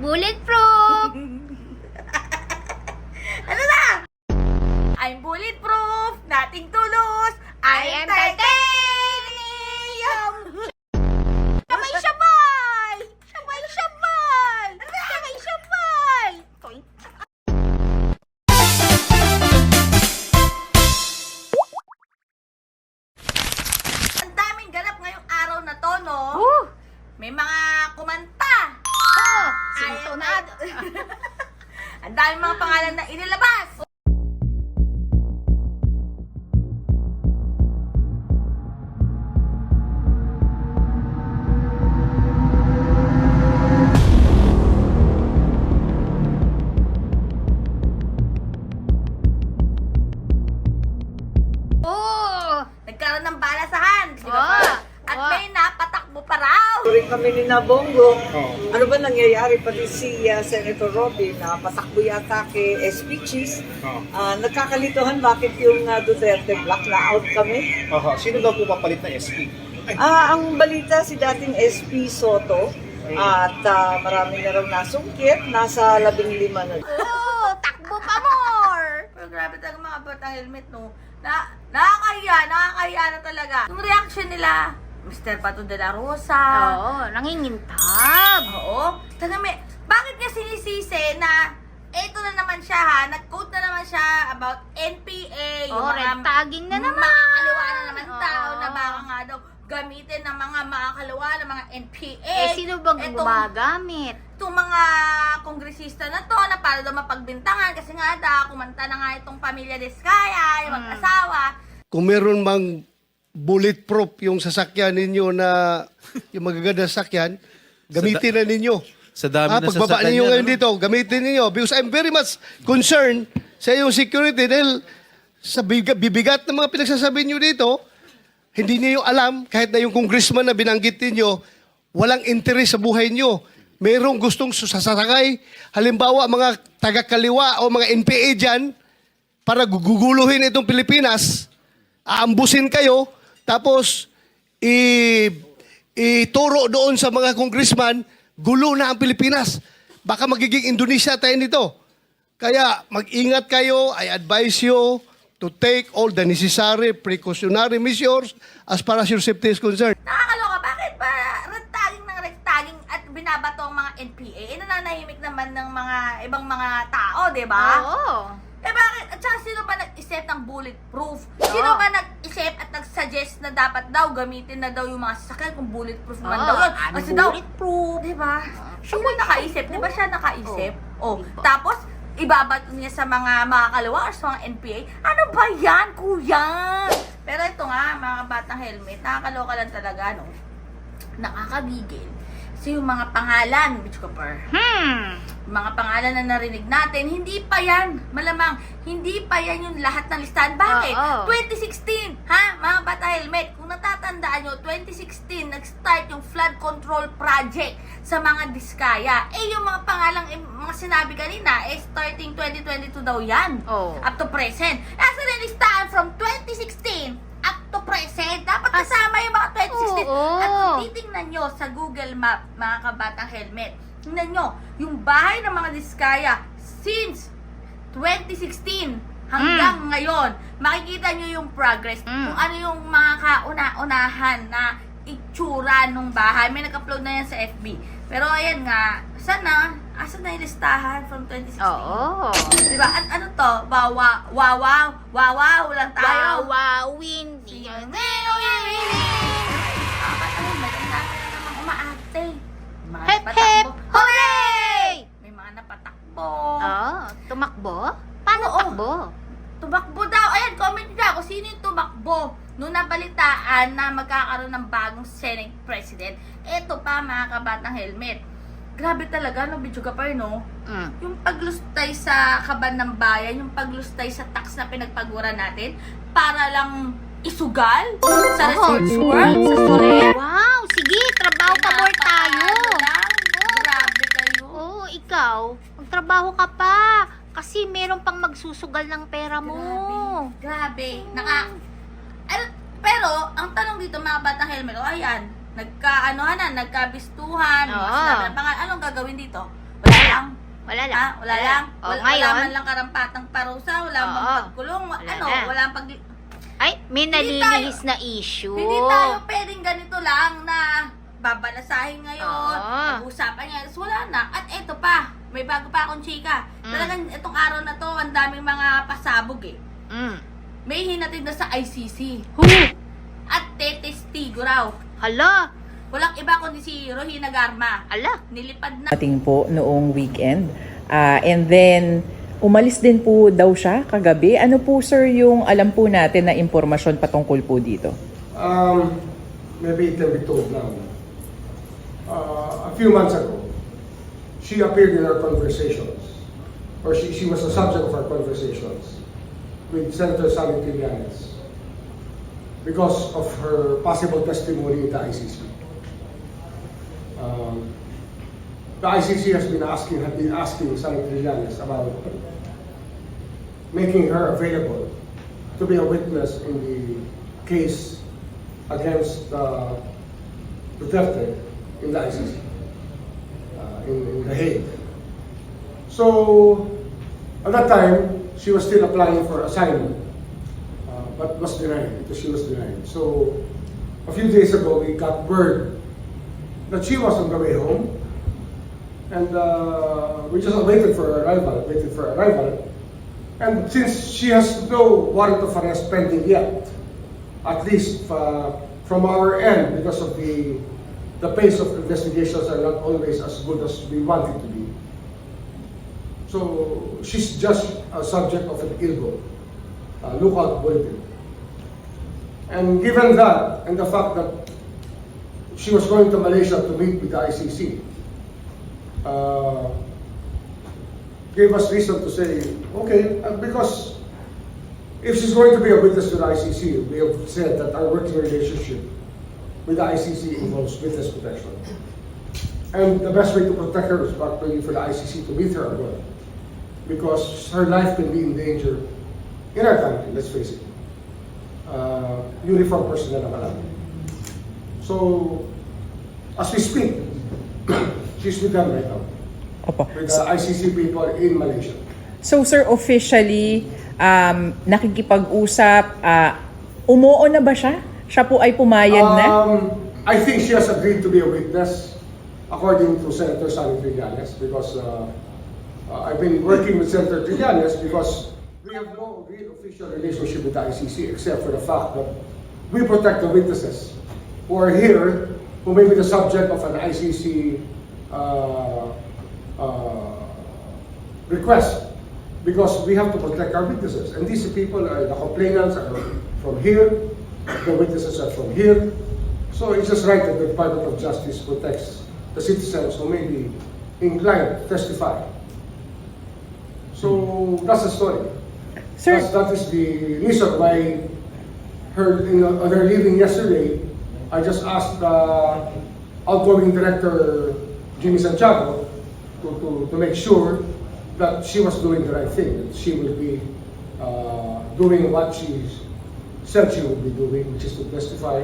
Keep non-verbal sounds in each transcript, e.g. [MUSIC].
bulletproof! Ang daming mga pangalan na inilabas. Oh! Nagkaroon ng balasahan. Di ba Oh. At Oh. may napatakbo pa raw. Kami ni Nabongo. Ano ba nangyayari pati si uh, Senator Robin na patakbo yata kay SP Cheese? Ah, nagkakalituhan bakit yung uh, Duterte black na out kami? Aha, sino daw po papalit na SP? Ah, ang balita si dating SP Soto at ah, marami na raw nasungkit, nasa labing lima na. Oh, takbo pa more. Pero grabe talaga mga bata helmet, no? Na, nakakahiya, nakakahiya na talaga. Yung reaction nila, Mr. Pato de la Rosa. Oo, nangingintab! Oo. Taga may, bakit niya sinisisi na eto na naman siya ha, nag-quote na naman siya about NPA, yung Oh, mga red tagging na naman! makakaliwa na naman tao Oo. na baka nga daw gamitin ng mga makakaliwa ng mga NPA. Eh, sino bang Etong- gumagamit? itong mga kongresista na to na para daw mapagbintangan kasi nga daw kumanta na nga itong pamilya Diskaya, yung Mm. mag-asawa. kung meron mang bulletproof yung sasakyan ninyo na yung magaganda sasakyan, gamitin na ninyo. Sa dami ah, ng pagbaba sasakyan ninyo yan, ngayon dito, gamitin ninyo. Because I'm very much concerned sa iyong security dahil sa biga- bibigat ng mga pinagsasabi nyo dito, hindi niyo alam, kahit na yung congressman na binanggit ninyo, walang interes sa buhay nyo. Merong gustong sasakay, halimbawa mga taga-kaliwa o mga NPA dyan, para guguluhin itong Pilipinas, aambusin kayo, tapos i ituro doon sa mga congressman, gulo na ang Pilipinas. Baka magiging Indonesia tayo nito. Kaya mag-ingat kayo, I advise you to take all the necessary precautionary measures as far as your safety is concerned. Nakakaloka, bakit ba red tagging ng red tagging at binabato ang mga NPA? Eh, nananahimik naman ng mga ibang mga tao, di ba? Oo! Eh bakit? At saka sino ba nag-isip ng bulletproof? Sino Oo. ba nag-isip at nag-suggest na dapat daw gamitin na daw yung mga sasakyan kung bulletproof naman Oo, daw yun? I'm Kasi daw, bulletproof. di ba? Siya ba nakaisip? Di ba siya nakaisip? Oh, Di ba? tapos, ibabato niya sa mga makakalawa or sa mga NPA. Ano ba yan, kuya? Pero ito nga, mga batang helmet, nakakaloka lang talaga, no? Nakakabigil. So yung mga pangalan, Bitch Cooper, Hmm! mga pangalan na narinig natin, hindi pa yan, malamang, hindi pa yan yung lahat ng listahan. Bakit? Oo. 2016, ha? Mga bata helmet, kung natatandaan nyo, 2016, nag-start yung flood control project sa mga diskaya. Eh, yung mga pangalang, eh, mga sinabi kanina, eh, starting 2022 daw yan. Oh. Up to present. Nasa listahan from 2016 up to present. Dapat kasama yung mga 2016. Oo. At kung titingnan nyo sa Google Map, mga kabatang helmet, tingnan nyo, yung bahay ng mga diskaya since 2016 hanggang ngayon, makikita nyo yung progress. Mm. Kung ano yung mga kauna-unahan na itsura nung bahay. May nag-upload na yan sa FB. Pero ayan nga, sana, asan na yung listahan from 2016? Oo! Diba? At ano to? Wawa, wawaw, wawaw lang tayo. Wawawin! Ano, Hep, hep, hooray! May mga napatakbo. Oh, tumakbo? Paano Oo. takbo? Tumakbo daw. Ayan, comment nyo kung sino yung tumakbo. Noong nabalitaan na magkakaroon ng bagong Senate President. Eto pa, mga kabatang helmet. Grabe talaga, no, Bidyo Kapar, no? Mm. Yung paglustay sa kaban ng bayan, yung paglustay sa tax na pinagpagura natin, para lang isugal sa Oo. Resorts World, sa Soler. Wow! Sige, trabaho pa more tayo! Lang. Grabe ikaw, magtrabaho ka pa. Kasi meron pang magsusugal ng pera mo. Grabe. Naka... Ano, pero, ang tanong dito, mga batang helmet, o ayan, nagka, ano na, nagkabistuhan, Oo. sinabi ng pangalan, anong gagawin dito? Wala lang. Wala lang. Ha? Wala lang. Oh, Wala, ngayon, wala man lang karampatang parusa, wala Oo. mang pagkulong, wa- Wala ano, na. wala pag... ay, may Hindi nalilihis na issue. Hindi tayo pwedeng ganito lang na babalasahin ngayon, Oo. pag-usapan ngayon, Tapos wala na. At eto pa, may bago pa akong chika. Mm. Talagang itong araw na to, ang daming mga pasabog eh. Mm. May hinatid na sa ICC. Who? At tetestigo raw. Hala. Walang iba kundi si Rohina Garma. Hala. Nilipad na ating po noong weekend. Ah, and then, umalis din po daw siya kagabi. Ano po sir yung alam po natin na impormasyon patungkol po dito? Um, maybe it can be told now. Uh, a few months ago, she appeared in our conversations, or she, she was a subject of our conversations with Senator Sally because of her possible testimony in the ICC. Um, the ICC has been asking, have been asking Sally about making her available to be a witness in the case against uh, Duterte in the ICC, uh, in, in The Hague. So, at that time, she was still applying for asylum, uh, but was denied because she was denied. So, a few days ago, we got word that she was on the way home, and uh, we just waited for her arrival, waited for her arrival. And since she has no warrant of arrest pending yet, at least uh, from our end, because of the the pace of investigations are not always as good as we want it to be. So she's just a subject of an ILGO, uh, lookout bulletin. And given that, and the fact that she was going to Malaysia to meet with the ICC, uh, gave us reason to say, okay, uh, because if she's going to be a witness to the ICC, we have said that our working relationship with the ICC involves witness protection. And the best way to protect her is actually for the ICC to meet her abroad. Because her life can be in danger in our country, let's face it. Uh, uniform personnel ang alam. So, as we speak, [COUGHS] she's with them right now. Opo. With the ICC people in Malaysia. So sir, officially, um, nakikipag-usap, ah, umuo na ba siya? Siya po ay pumayag na? Um, I think she has agreed to be a witness, according to Senator Sally Trillanes, because uh, uh, I've been working with Senator Trillanes because we have no real official relationship with the ICC except for the fact that we protect the witnesses who are here, who may be the subject of an ICC uh, uh, request because we have to protect our witnesses. And these people are the complainants are from here, the witnesses are from here. So it's just right that the Department of Justice protects the citizens who may be inclined to testify. So that's the story. Sir, That's, that is the reason why her, in, on her leaving yesterday, I just asked uh, outgoing director Jimmy Santiago to, to, to make sure that she was doing the right thing, that she will be uh, doing what she she would be doing, which is to testify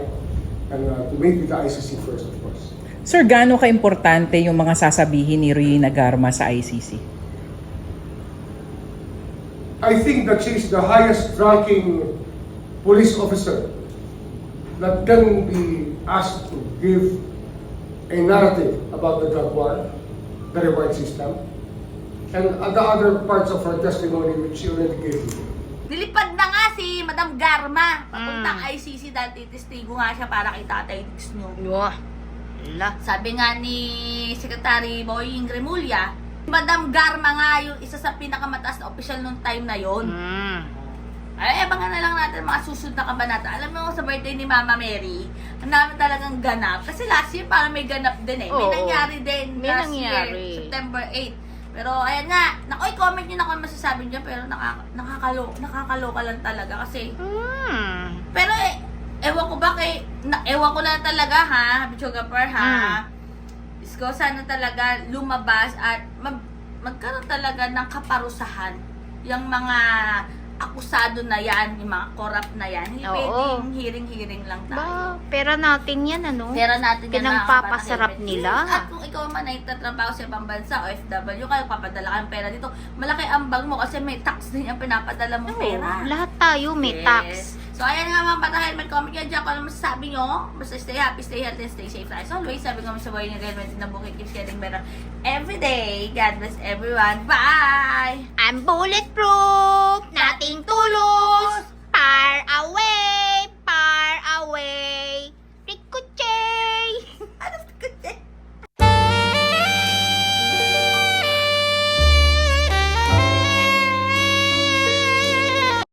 and uh, to meet with the ICC first, of course. sir, gaano ka-importante yung mga sasabihin ni Rina Garma sa ICC? I think that she is the highest ranking police officer that can be asked to give a narrative about the drug war, the reward system, and the other parts of her testimony which she already gave you. Nilipad na nga si Madam Garma papuntang Mm. ICC dahil titistigo nga siya para kay Tatay nyo. Wah. Hala. Sabi nga ni Secretary Boying Remulla, Madam Garma nga yung isa sa pinakamataas na opisyal nung time na yon. Mm. Ay, abangan na lang natin mga susunod na kabanata. Alam mo, sa birthday ni Mama Mary, ang dami talagang ganap. Kasi last year, parang may ganap din eh. May Oo. nangyari din May last nangyari. year, September 8. Pero ayan nga, naku, comment nyo na kung masasabi nyo, pero nakaka, nakakalo, nakakaloka lang talaga kasi Mm. pero eh, ewan ko ba kay, na, ewan ko lang talaga ha, Bichoga Per ha. Isko, sana talaga lumabas at mag, magkaroon talaga ng kaparusahan yung mga akusado na yan, yung mga corrupt na yan. Hindi Oo. pwedeng hearing-hearing lang tayo. Ba, pera natin yan, ano? Pera natin yan Pinagpapasarap mga kapatid. nila. At kung ikaw man ay tatrabaho sa ibang bansa o FW kayo, papadala ka ng pera dito, malaki ang bag mo kasi may tax din yung pinapadala Oo, pera. lahat tayo may Yes. tax. So, ayan nga mga patahin, mag-comment kayo dyan kung ano masasabi nyo. Basta stay happy, stay healthy, stay safe as always. Sabi ko sa buhay ni Real Madrid na bukid keeps getting better every day. God bless everyone. Bye! I'm bulletproof! Nothing to lose! Far away!